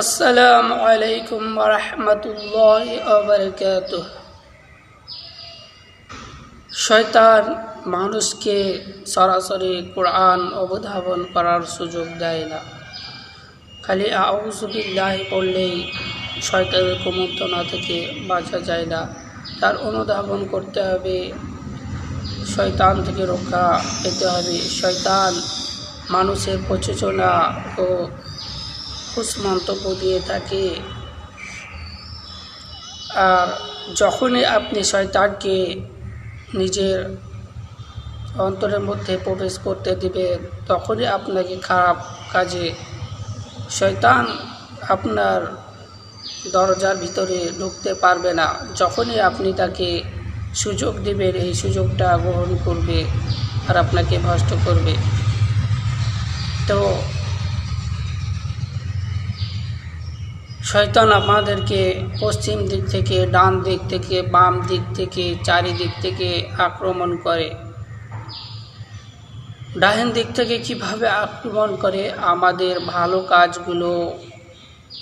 আসসালামু আলাইকুম রহমতুল্লাহ আবরকাত শয়তান মানুষকে সরাসরি কোরআন অবধাবন করার সুযোগ দেয় না। খালি আউজুবিল্লাহ পড়লেই শয়তানের কুমন্ত্রণা থেকে বাঁচা যায় না। তার অনুধাবন করতে হবে, শয়তান থেকে রক্ষা পেতে হবে। শয়তান মানুষের প্রচোচনা ও কুসমন্তব্য দিয়ে থাকে আর যখনই আপনি শয়তানকে নিজের অন্তরের মধ্যে প্রবেশ করতে দিবেন, তখনই আপনাকে খারাপ কাজে শয়তান আপনার দরজার ভিতরে ঢুকতে পারবে না। যখনই আপনি তাকে সুযোগ দেবেন, এই সুযোগটা গ্রহণ করবে আর আপনাকে ভ্রষ্ট করবে। তো শয়তান আমাদেরকে পশ্চিম দিক থেকে, ডান দিক থেকে, বাম দিক থেকে, চারিদিক থেকে আক্রমণ করে। ডাহেন দিক থেকে কীভাবে আক্রমণ করে? আমাদের ভালো কাজগুলো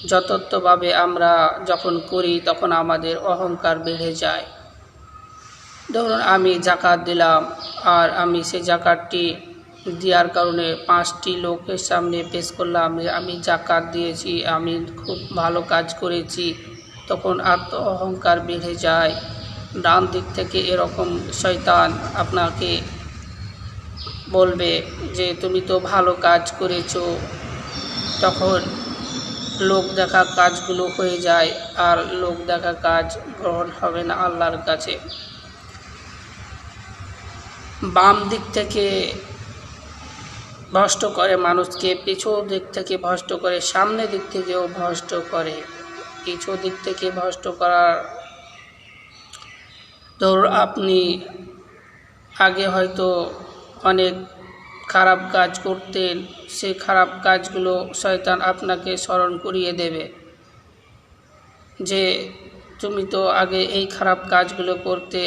যথার্থভাবে আমরা যখন করি, তখন আমাদের অহংকার বেড়ে যায়। ধরুন আমি জাকাত দিলাম, আর আমি সে জাকাতটি দেওয়ার কারণে পাঁচটি লোকের সামনে পেশ করলাম। আমি জাকাত দিয়েছি, আমি খুব ভালো কাজ করেছি। তখন আত্ম অহংকার বেড়ে যায়। ডান দিক থেকে এরকম শয়তান আপনাকে বলবে যে, তুমি তো ভালো কাজ করেছ। তখন লোক দেখা কাজগুলো হয়ে যায় আর লোক দেখা কাজ গ্রহণ হবে না আল্লাহর কাছে। বাম দিক থেকে ভ্রষ্ট করে মানুষকে, পিছু দিক থেকে ভ্রষ্ট করে, সামনে দিক থেকেও ভ্রষ্ট করে। পিছু দিক থেকে ভ্রষ্ট করার ধর আপনি আগে হয়তো অনেক খারাপ কাজ করতেন সেই খারাপ কাজগুলো শয়তান আপনাকে স্মরণ করিয়ে দেবে। যে, তুমি তো আগে এই খারাপ কাজগুলো করতে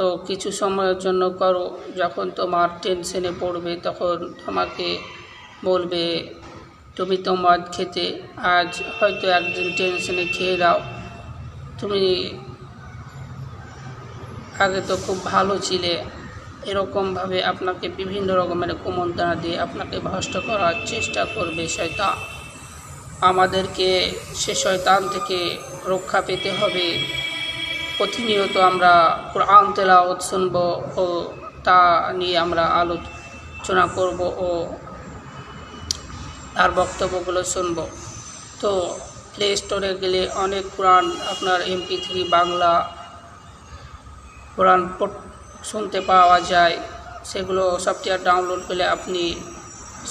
তো কিছু সময়ের জন্য করো। যখন তোমার টেনশনে পড়বে, তখন তোমাকে বলবে, তুমি তো মদ খেতে, আজ হয়তো একদিন টেনশনে খেয়ে দাও। তুমি আগে তো খুব ভালো ছিলে। এরকমভাবে আপনাকে বিভিন্ন রকমের কুমন্ত্রণা দিয়ে আপনাকে ভ্রষ্ট করার চেষ্টা করবে শয়তান। আমাদেরকে সে শয়তান থেকে রক্ষা পেতে হবে। প্রতিনিয়ত আমরা কোরআন তেলাওয়াত শুনব ও তা নিয়ে আমরা আলোচনা করব ও তার বক্তব্যগুলো শুনব। তো প্লে স্টোরে গেলে অনেক কোরআন আপনার এমপি থ্রি বাংলা কোরআন শুনতে পাওয়া যায়। সেগুলো সফটওয়্যার ডাউনলোড করলে আপনি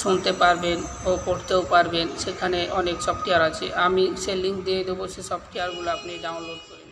শুনতে পারবেন ও পড়তেও পারবেন। সেখানে অনেক সফটওয়্যার আছে। আমি সে লিঙ্ক দিয়ে দেবো, সে সফটওয়্যারগুলো আপনি ডাউনলোড করে